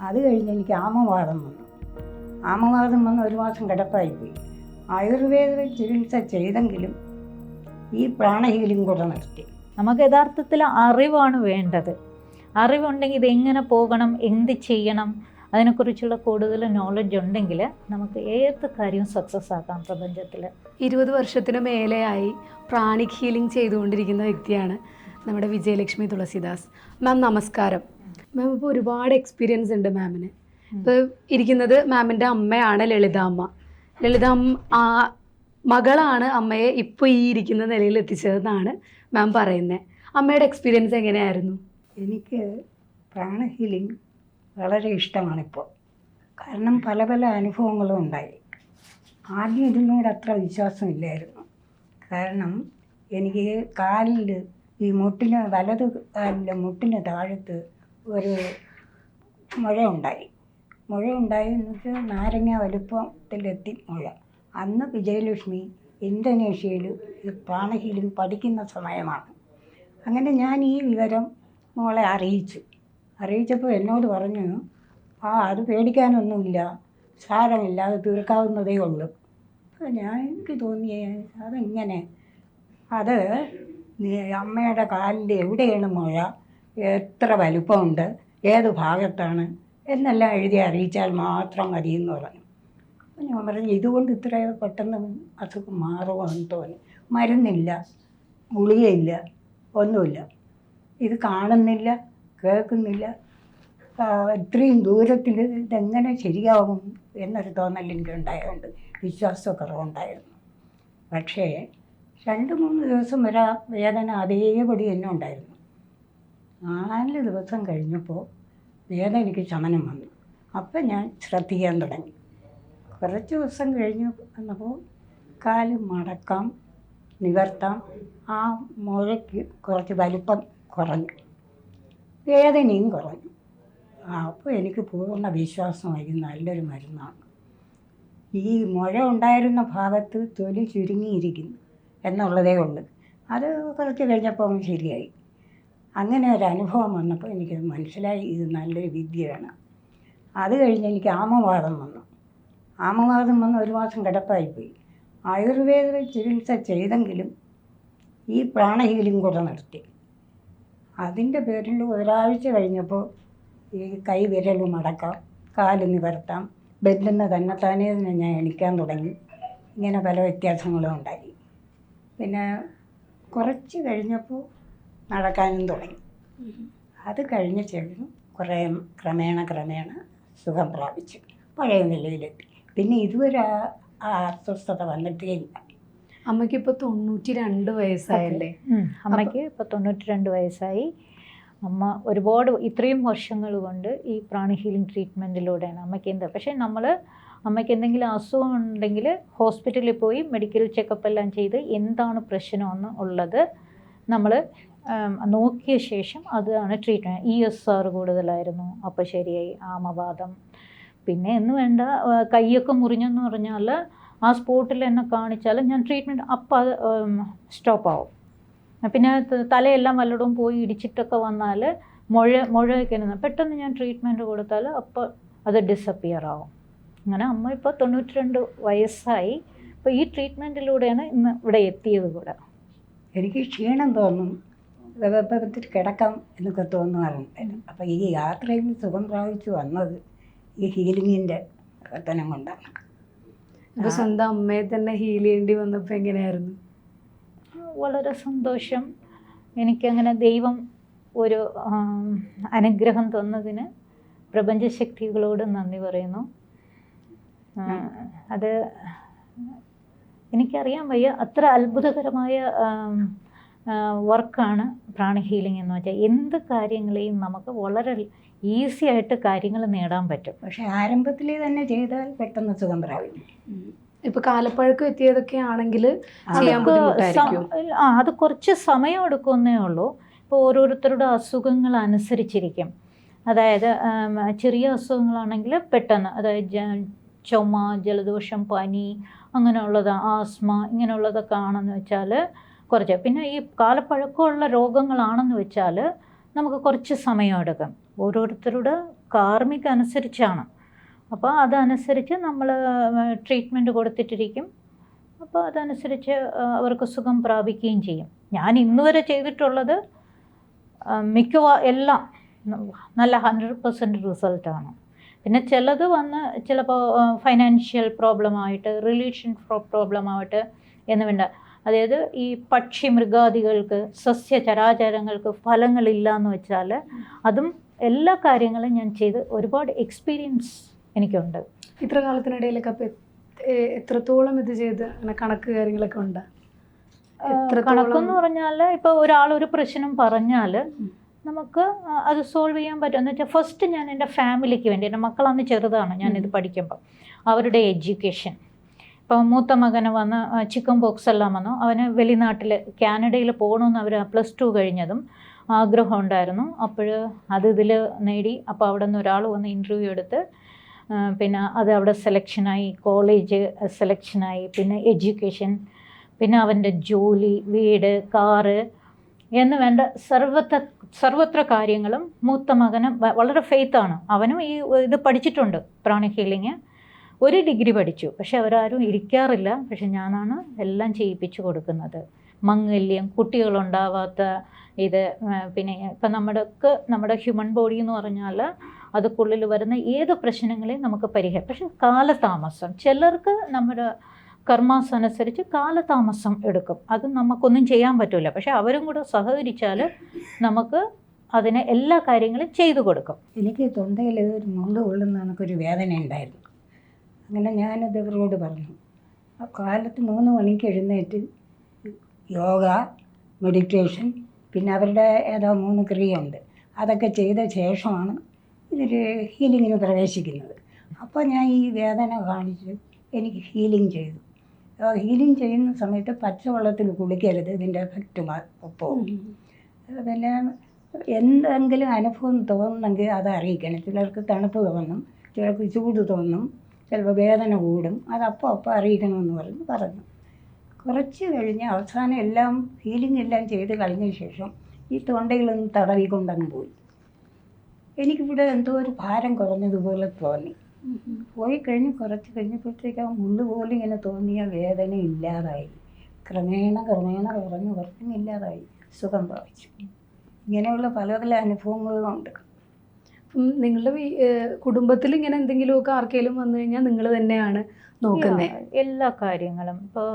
അത് കഴിഞ്ഞ് എനിക്ക് ആമവാദം വന്നു. ആമവാദം വന്ന് ഒരു മാസം കിടപ്പായിപ്പോയി. ആയുർവേദ ചികിത്സ ചെയ്തെങ്കിലും ഈ പ്രാണഹീലിംഗ് കൂടെ നിർത്തി. നമുക്ക് യഥാർത്ഥത്തിൽ അറിവാണ് വേണ്ടത്. അറിവുണ്ടെങ്കിൽ ഇത് എങ്ങനെ പോകണം എന്ത് ചെയ്യണം അതിനെക്കുറിച്ചുള്ള കൂടുതൽ നോളജ് ഉണ്ടെങ്കിൽ നമുക്ക് ഏത് കാര്യവും സക്സസ് ആക്കാം പ്രപഞ്ചത്തിൽ. ഇരുപത് വർഷത്തിന് മേലെയായി പ്രാണിക് ഹീലിംഗ് ചെയ്തുകൊണ്ടിരിക്കുന്ന വ്യക്തിയാണ് നമ്മുടെ വിജയലക്ഷ്മി തുളസിദാസ്. മാം നമസ്കാരം. മാം ഇപ്പോൾ ഒരുപാട് എക്സ്പീരിയൻസ് ഉണ്ട് മാമിന് ഇപ്പോൾ ഇരിക്കുന്നത് മാമിന്റെ അമ്മയാണ് ലളിതാമ്മ ലളിതാമ്മ ആ മകളാണ് അമ്മയെ ഇപ്പോൾ ഈ ഇരിക്കുന്ന നിലയിൽ എത്തിച്ചതെന്നാണ് മാം പറയുന്നത് അമ്മയുടെ എക്സ്പീരിയൻസ് എങ്ങനെയായിരുന്നു? എനിക്ക് പ്രാണ ഹീലിംഗ് വളരെ ഇഷ്ടമാണിപ്പോൾ. കാരണം പല പല അനുഭവങ്ങളും ഉണ്ടായി. ആദ്യം ഇതിനോട് അത്ര വിശ്വാസമില്ലായിരുന്നു. കാരണം എനിക്ക് കാലിൽ ഈ മുട്ടിന് വലത് കാലിന്റെ മുട്ടിന് താഴത്ത് ഒരു മുഴ ഉണ്ടായി മുഴ ഉണ്ടായി എന്ന് നാരങ്ങ വലുപ്പത്തിലെത്തി മുഴ. അന്ന് വിജയലക്ഷ്മി ഇന്തോനേഷ്യയിൽ പ്രാണഹീലിംഗ് പഠിക്കുന്ന സമയമാണ്. അങ്ങനെ ഞാൻ ഈ വിവരം മോളെ അറിയിച്ചു. അറിയിച്ചപ്പോൾ എന്നോട് പറഞ്ഞു ആ അത് പേടിക്കാനൊന്നുമില്ല. സാരമില്ല അത് തീർക്കാവുന്നതേ ഉള്ളൂ. അപ്പോൾ ഞാൻ എനിക്ക് തോന്നിയ അതെങ്ങനെ? അത് അമ്മയുടെ കാലിൽ എവിടെയാണ് മുഴ? എത്ര വലുപ്പമുണ്ട് ഏത് ഭാഗത്താണ് എന്നെല്ലാം എഴുതി അറിയിച്ചാൽ മാത്രം മതി എന്ന് പറഞ്ഞു. അപ്പം ഞാൻ പറഞ്ഞു ഇതുകൊണ്ട് ഇത്ര പെട്ടെന്ന് അസുഖം മാറുമോ എന്ന് തോന്നി. മരുന്നില്ല ഗുളികയില്ല ഒന്നുമില്ല. ഇത് കാണുന്നില്ല കേൾക്കുന്നില്ല. ഇത്രയും ദൂരത്തിൽ ഇതെങ്ങനെ ശരിയാവും എന്നൊരു തോന്നൽ എനിക്ക് ഉണ്ടായതുകൊണ്ട് വിശ്വാസക്കുറവുണ്ടായിരുന്നു പക്ഷേ രണ്ട് മൂന്ന് ദിവസം വരെ വേദന അതേപടി തന്നെ ഉണ്ടായിരുന്നു. നാല് ദിവസം കഴിഞ്ഞപ്പോൾ വേദന എനിക്ക് ചമനം വന്നു. അപ്പം ഞാൻ ശ്രദ്ധിക്കാൻ തുടങ്ങി. കുറച്ച് ദിവസം കഴിഞ്ഞ് വന്നപ്പോൾ കാൽ മടക്കാം നിവർത്താം. ആ മുഴയ്ക്ക് കുറച്ച് വലിപ്പം കുറഞ്ഞു. വേദനയും കുറഞ്ഞു. അപ്പോൾ എനിക്ക് പൂർണ വിശ്വാസമായി നല്ലൊരു മരുന്നാണ്. ഈ മുഴ ഉണ്ടായിരുന്ന ഭാഗത്ത് തൊലി ചുരുങ്ങിയിരിക്കുന്നു എന്നുള്ളതേ ഉള്ളൂ. അത് കുറച്ച് കഴിഞ്ഞപ്പോൾ ശരിയായി. അങ്ങനെ ഒരു അനുഭവം വന്നപ്പോൾ എനിക്ക് മനസ്സിലായി ഇത് നല്ലൊരു വിദ്യയാണ്. അത് കഴിഞ്ഞ് എനിക്ക് ആമവാദം വന്നു. ആമവാദം വന്ന് ഒരു മാസം കിടപ്പായിപ്പോയി. ആയുർവേദ ചികിത്സ ചെയ്തെങ്കിലും ഈ പ്രാണഹീലിംഗ് കൂടെ നിർത്തി. അതിന്റെ പേരിൽ ഒരാഴ്ച കഴിഞ്ഞപ്പോൾ ഈ കൈ വിരൽ മടക്കാം കാൽ നിവർത്താം ബെഡിൽ തന്നെ തന്നെത്താനേ തന്നെ ഞാൻ എണിക്കാൻ തുടങ്ങി. ഇങ്ങനെ പല വ്യത്യാസങ്ങളും ഉണ്ടായി. പിന്നെ കുറച്ച് കഴിഞ്ഞപ്പോൾ നടക്കാനും തുടങ്ങി. അത് കഴിഞ്ഞ ശേഷം കുറേ ക്രമേണ ക്രമേണ സുഖം പ്രാപിച്ചു. പഴയ നിലയിലെത്തി. പിന്നെ ഇതുവരെ ആ അസ്വസ്ഥത വന്നിട്ടേ ഇല്ല അമ്മയ്ക്ക് ഇപ്പോൾ തൊണ്ണൂറ്റി രണ്ട് വയസ്സായല്ലേ. അമ്മയ്ക്ക് ഇപ്പോൾ തൊണ്ണൂറ്റി രണ്ട് വയസ്സായി. അമ്മ ഒരുപാട് ഇത്രയും വർഷങ്ങൾ കൊണ്ട് ഈ പ്രാണി ഹീലിംഗ് ട്രീറ്റ്മെന്റിലൂടെയാണ് അമ്മയ്ക്ക് എന്താ പക്ഷേ നമ്മൾ അമ്മയ്ക്ക് എന്തെങ്കിലും അസുഖം ഉണ്ടെങ്കിൽ ഹോസ്പിറ്റലിൽ പോയി മെഡിക്കൽ ചെക്കപ്പ് എല്ലാം ചെയ്ത് എന്താണ് പ്രശ്നമെന്ന് ഉള്ളത് നമ്മൾ നോക്കിയ ശേഷം അതാണ് ട്രീറ്റ്മെന്റ് ഇ എസ് ആർ കൂടുതലായിരുന്നു. അപ്പോൾ ശരിയായി. ആമവാദം. പിന്നെ എന്ന് വേണ്ട കൈയൊക്കെ മുറിഞ്ഞെന്ന് പറഞ്ഞാൽ ആ സ്പോട്ടിൽ എന്നെ കാണിച്ചാൽ ഞാൻ ട്രീറ്റ്മെന്റ് അപ്പം അത് സ്റ്റോപ്പാവും പിന്നെ തലയെല്ലാം വല്ലടും പോയി ഇടിച്ചിട്ടൊക്കെ വന്നാൽ മുഴ മുഴയൊക്കെ പെട്ടെന്ന് ഞാൻ ട്രീറ്റ്മെന്റ് കൊടുത്താൽ അപ്പോൾ അത് ഡിസപ്പിയർ ആവും. അങ്ങനെ അമ്മ ഇപ്പോൾ തൊണ്ണൂറ്റി രണ്ട് വയസ്സായി. ഇപ്പോൾ ഈ ട്രീറ്റ്മെന്റിലൂടെയാണ് ഇന്ന് ഇവിടെ എത്തിയത് കൂടെ. എനിക്ക് ക്ഷീണം തോന്നും. വെപ്പത്തിൽ കിടക്കാം എന്നൊക്കെ തോന്നാറുണ്ട്. അപ്പോൾ ഈ യാത്രയിൽ സുഖം പ്രാപിച്ചു വന്നത് ഈ ഹീലിങ്ങിന്റെ പ്രവർത്തനം കൊണ്ടാണ്. അപ്പോൾ സ്വന്തം അമ്മയെ തന്നെ ഹീൽ ചെയ്യേണ്ടി വന്നപ്പോൾ എങ്ങനെയായിരുന്നു? വളരെ സന്തോഷം. എനിക്കങ്ങനെ ദൈവം ഒരു അനുഗ്രഹം തന്നതിന് പ്രപഞ്ചശക്തികളോട് നന്ദി പറയുന്നു. അത് എനിക്കറിയാൻ വയ്യ. അത്ര അത്ഭുതകരമായ വർക്കാണ് പ്രാണി ഹീലിംഗ് എന്ന് വെച്ചാൽ എന്ത് കാര്യങ്ങളെയും നമുക്ക് വളരെ ഈസി ആയിട്ട് കാര്യങ്ങൾ നേടാൻ പറ്റും. പക്ഷേ ആരംഭത്തിലേ തന്നെ ചെയ്താൽ പെട്ടെന്ന് സുഖം പ്രാപിക്കും. ഇപ്പൊ കാലപ്പഴക്കം എത്തിയതൊക്കെ ആണെങ്കിൽ ആ. അത് കുറച്ച് സമയം എടുക്കുന്നേ ഉള്ളൂ. ഇപ്പോൾ ഓരോരുത്തരുടെ അസുഖങ്ങൾ അനുസരിച്ചിരിക്കും. അതായത് ചെറിയ അസുഖങ്ങളാണെങ്കിൽ പെട്ടെന്ന് അതായത് ചുമ ജലദോഷം പനി അങ്ങനെയുള്ളത് ആസ്മ ഇങ്ങനെയുള്ളതൊക്കെ ആണെന്ന് വെച്ചാൽ കുറച്ച്. പിന്നെ ഈ കാലപ്പഴക്കമുള്ള രോഗങ്ങളാണെന്ന് വെച്ചാൽ നമുക്ക് കുറച്ച് സമയമെടുക്കും ഓരോരുത്തരുടെ കാർമിക അനുസരിച്ചാണ് അപ്പോൾ അതനുസരിച്ച് നമ്മൾ ട്രീറ്റ്മെന്റ് കൊടുത്തിട്ടിരിക്കും. അപ്പോൾ അതനുസരിച്ച് അവർക്ക് സുഖം പ്രാപിക്കുകയും ചെയ്യും. ഞാൻ ഇന്ന് വരെ ചെയ്തിട്ടുള്ളത് മിക്കവാ എല്ലാം നല്ല ഹൺഡ്രഡ് പെർസെന്റ് റിസൾട്ടാണ്. പിന്നെ ചിലത് വന്ന് ചിലപ്പോൾ ഫൈനാൻഷ്യൽ പ്രോബ്ലമായിട്ട് റിലേഷൻ പ്രോബ്ലമായിട്ട് എന്ന് വേണ്ട അതായത് ഈ പക്ഷി മൃഗാദികൾക്ക് സസ്യ ചരാചരങ്ങൾക്ക് ഫലങ്ങളില്ല എന്ന് വെച്ചാൽ അതും എല്ലാ കാര്യങ്ങളും ഞാൻ ചെയ്ത് ഒരുപാട് എക്സ്പീരിയൻസ് എനിക്കുണ്ട്. ഇത്ര കാലത്തിനിടയിലൊക്കെ അപ്പൊ എത്രത്തോളം ഇത് ചെയ്ത് അങ്ങനെ കണക്ക് കാര്യങ്ങളൊക്കെ ഉണ്ട്? കണക്കെന്ന് പറഞ്ഞാൽ ഇപ്പോൾ ഒരാൾ ഒരു പ്രശ്നം പറഞ്ഞാൽ നമുക്ക് അത് സോൾവ് ചെയ്യാൻ പറ്റും. എന്ന് വെച്ചാൽ ഫസ്റ്റ് ഞാൻ എന്റെ ഫാമിലിക്ക് വേണ്ടി എന്റെ മക്കളന്ന് ചെറുതാണ് ഞാനിത് പഠിക്കുമ്പോൾ അവരുടെ എഡ്യൂക്കേഷൻ ഇപ്പോൾ മൂത്ത മകന് വന്ന് ചിക്കൻ ബോക്സ് എല്ലാം വന്നു. അവന് വെളിനാട്ടിൽ കാനഡയിൽ പോകണമെന്ന് അവർ പ്ലസ് ടു കഴിഞ്ഞതും ആഗ്രഹം ഉണ്ടായിരുന്നു. അപ്പോൾ അത് ഇതിൽ നേടി അപ്പോൾ അവിടെ നിന്ന് ഒരാൾ വന്ന് ഇന്റർവ്യൂ എടുത്ത് പിന്നെ അത് അവിടെ സെലക്ഷനായി കോളേജ് സെലക്ഷനായി പിന്നെ എഡ്യൂക്കേഷൻ പിന്നെ അവന്റെ ജോലി വീട് കാറ് എന്ന് വേണ്ട സർവത്ര സർവത്ര കാര്യങ്ങളും മൂത്ത മകനും വളരെ ഫെയ്ത്താണ് അവനും ഈ ഇത് പഠിച്ചിട്ടുണ്ട് പ്രാണി ഹീലിങ് ഒരു ഡിഗ്രി പഠിച്ചു. പക്ഷെ അവരാരും ഇരിക്കാറില്ല. പക്ഷെ ഞാനാണ് എല്ലാം ചെയ്യിപ്പിച്ചു കൊടുക്കുന്നത്. മംഗല്യം കുട്ടികളുണ്ടാവാത്ത ഇത് പിന്നെ ഇപ്പം നമ്മുടെയൊക്കെ നമ്മുടെ ഹ്യൂമൻ ബോഡി എന്ന് പറഞ്ഞാൽ അതുക്കുള്ളിൽ വരുന്ന ഏത് പ്രശ്നങ്ങളെയും നമുക്ക് പരിഹരിക്കാം പക്ഷെ കാലതാമസം. ചിലർക്ക് നമ്മുടെ കർമാസ് അനുസരിച്ച് കാലതാമസം എടുക്കും. അത് നമുക്കൊന്നും ചെയ്യാൻ പറ്റില്ല പക്ഷെ അവരും കൂടെ സഹകരിച്ചാൽ നമുക്ക് അതിനെ എല്ലാ കാര്യങ്ങളും ചെയ്തു കൊടുക്കും. എനിക്ക് തൊണ്ടയിൽ ഒരു മുണ്ട് കൊള്ളുന്ന കണക്കൊരു വേദന ഉണ്ടായിരുന്നു അങ്ങനെ ഞാനത് ഇവരോട് പറഞ്ഞു. ആ കാലത്ത് മൂന്ന് മണിക്ക് എഴുന്നേറ്റ് യോഗ മെഡിറ്റേഷൻ പിന്നെ അവരുടെ ഏതോ മൂന്ന് ക്രിയയുണ്ട്. അതൊക്കെ ചെയ്ത ശേഷമാണ് ഇതിൽ ഹീലിങ്ങിന് പ്രവേശിക്കുന്നത്. അപ്പോൾ ഞാൻ ഈ വേദന കാണിച്ച് എനിക്ക് ഹീലിംഗ് ചെയ്തു. ഹീലിംഗ് ചെയ്യുന്ന സമയത്ത് പച്ചവെള്ളത്തിൽ കുളിക്കരുത് ഇതിന്റെ എഫക്റ്റ് പോകും പിന്നെ എന്തെങ്കിലും അനുഭവം തോന്നുന്നെങ്കിൽ അത് അറിയിക്കണം. ചിലർക്ക് തണുപ്പ് തോന്നും ചിലർക്ക് ചൂട് തോന്നും. ചിലപ്പോൾ വേദന കൂടും. അത് അപ്പോൾ അറിയിക്കണമെന്ന് പറഞ്ഞ് പറഞ്ഞു. കുറച്ച് കഴിഞ്ഞ് അവസാനം എല്ലാം ഹീലിംഗ് എല്ലാം ചെയ്ത് കഴിഞ്ഞ ശേഷം ഈ തൊണ്ടയിലൊന്ന് തടവിക്കൊണ്ടങ്ങ് പോയി. എനിക്കിവിടെ എന്തോ ഒരു ഭാരം കുറഞ്ഞതുപോലെ തോന്നി. പോയി കഴിഞ്ഞ് കുറച്ച് കഴിഞ്ഞപ്പോഴത്തേക്ക് ആ മുള്ളു പോലും ഇങ്ങനെ തോന്നിയ വേദന ഇല്ലാതായി. ക്രമേണ ക്രമേണ കുറഞ്ഞ് കുറഞ്ഞ് ഇല്ലാതായി. സുഖം പ്രാപിച്ചു. ഇങ്ങനെയുള്ള പല പല അനുഭവങ്ങളും ഉണ്ട്. അപ്പം നിങ്ങളുടെ കുടുംബത്തിൽ ഇങ്ങനെ എന്തെങ്കിലുമൊക്കെ ആർക്കെങ്കിലും വന്നു കഴിഞ്ഞാൽ നിങ്ങൾ തന്നെയാണ് നോക്കുന്നത് എല്ലാ കാര്യങ്ങളും. ഇപ്പോൾ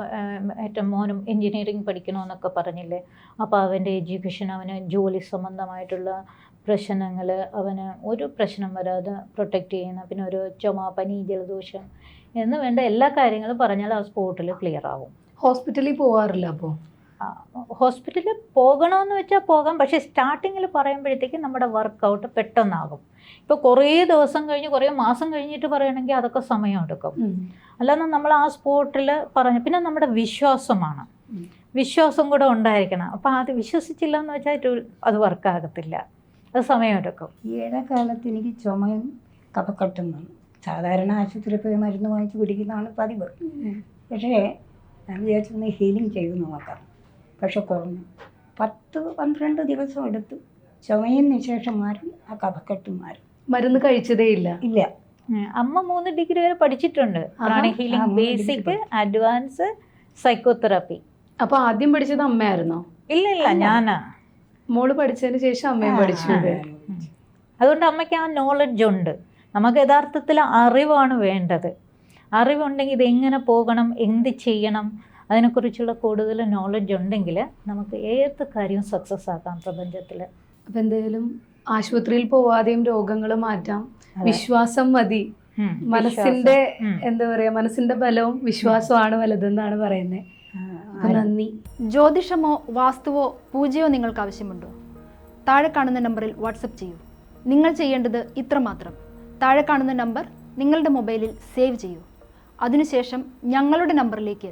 ഏറ്റവും മോനും എൻജിനീയറിങ് പഠിക്കണമെന്നൊക്കെ പറഞ്ഞില്ലേ? അപ്പോൾ അവന്റെ എഡ്യൂക്കേഷൻ അവന് ജോലി സംബന്ധമായിട്ടുള്ള പ്രശ്നങ്ങൾ അവന് ഒരു പ്രശ്നം വരാതെ പ്രൊട്ടക്റ്റ് ചെയ്യുന്ന പിന്നെ ഒരു ചുമ പനി ജലദോഷം എന്ന് വേണ്ട എല്ലാ കാര്യങ്ങളും പറഞ്ഞാൽ ആ സ്പോട്ടിൽ ക്ലിയർ ആവും. ഹോസ്പിറ്റലിൽ പോകാറില്ല അപ്പോൾ ഹോസ്പിറ്റലിൽ പോകണമെന്ന് വെച്ചാൽ പോകാം. പക്ഷേ സ്റ്റാർട്ടിങ്ങിൽ പറയുമ്പോഴത്തേക്കും നമ്മുടെ വർക്കൗട്ട് പെട്ടെന്നാകും. ഇപ്പോൾ കുറേ ദിവസം കഴിഞ്ഞ് കുറേ മാസം കഴിഞ്ഞിട്ട് പറയണമെങ്കിൽ അതൊക്കെ സമയമെടുക്കും. അല്ലാതെ നമ്മൾ ആ സ്പോട്ടിൽ പറഞ്ഞ പിന്നെ നമ്മുടെ വിശ്വാസമാണ്. വിശ്വാസം കൂടെ ഉണ്ടായിരിക്കണം. അപ്പോൾ അത് വിശ്വസിച്ചില്ല എന്ന് വെച്ചാൽ അത് വർക്കാകത്തില്ല. അത് സമയമെടുക്കും. ഈ ഇടക്കാലത്ത് എനിക്ക് ചുമയും കഫക്കെട്ടും വന്നു സാധാരണ ആശുപത്രിയിൽ പോയി മരുന്ന് വാങ്ങിച്ച് പിടിക്കുന്നതാണ് പതിവ്. പക്ഷേ ഞാൻ വിചാരിച്ചൊന്ന് ഹീലിംഗ് ചെയ്ത് നോക്കാം. പക്ഷെ കുറഞ്ഞു. പത്ത് പന്ത്രണ്ട് ദിവസം എടുത്തു. ചുമയിന് ശേഷം മാറി ആ കഫക്കെട്ട് മാറി. മരുന്ന് കഴിച്ചതേ ഇല്ല. ഇല്ല. അമ്മ മൂന്ന് ഡിഗ്രി വരെ പഠിച്ചിട്ടുണ്ട്. പ്രാണി ഹീലിംഗ് ബേസിക് അഡ്വാൻസ് സൈക്കോതെറാപ്പി അപ്പൊ ആദ്യം പഠിച്ചത് അമ്മയായിരുന്നോ? ഇല്ല ഇല്ല. ഞാനാ. മോൾ പഠിച്ചതിന് ശേഷം അമ്മയും പഠിച്ചു. അതുകൊണ്ട് അമ്മയ്ക്ക് ആ നോളജ് ഉണ്ട്. നമുക്ക് യഥാർത്ഥത്തിൽ അറിവാണ് വേണ്ടത്. അറിവുണ്ടെങ്കിൽ എങ്ങനെ പോകണം? എന്ത് ചെയ്യണം? അതിനെക്കുറിച്ചുള്ള കൂടുതൽ നോളജ് ഉണ്ടെങ്കിൽ നമുക്ക് ഏത് കാര്യവും സക്സസ് ആക്കാം പ്രപഞ്ചത്തിൽ. അപ്പം എന്തെങ്കിലും ആശുപത്രിയിൽ പോവാതെയും രോഗങ്ങൾ മാറ്റാം. വിശ്വാസം മതി. മനസ്സിന്റെ എന്താ പറയാ മനസ്സിന്റെ ബലവും വിശ്വാസമാണ് വലുതെന്നാണ് പറയുന്നത് നന്ദി. ജ്യോതിഷമോ വാസ്തുവോ പൂജയോ നിങ്ങൾക്ക് ആവശ്യമുണ്ടോ? താഴെ കാണുന്ന നമ്പറിൽ വാട്സപ്പ് ചെയ്യൂ. നിങ്ങൾ ചെയ്യേണ്ടത് ഇത്രമാത്രം താഴെ കാണുന്ന നമ്പർ നിങ്ങളുടെ മൊബൈലിൽ സേവ് ചെയ്യൂ. അതിനുശേഷം ഞങ്ങളുടെ നമ്പറിലേക്ക്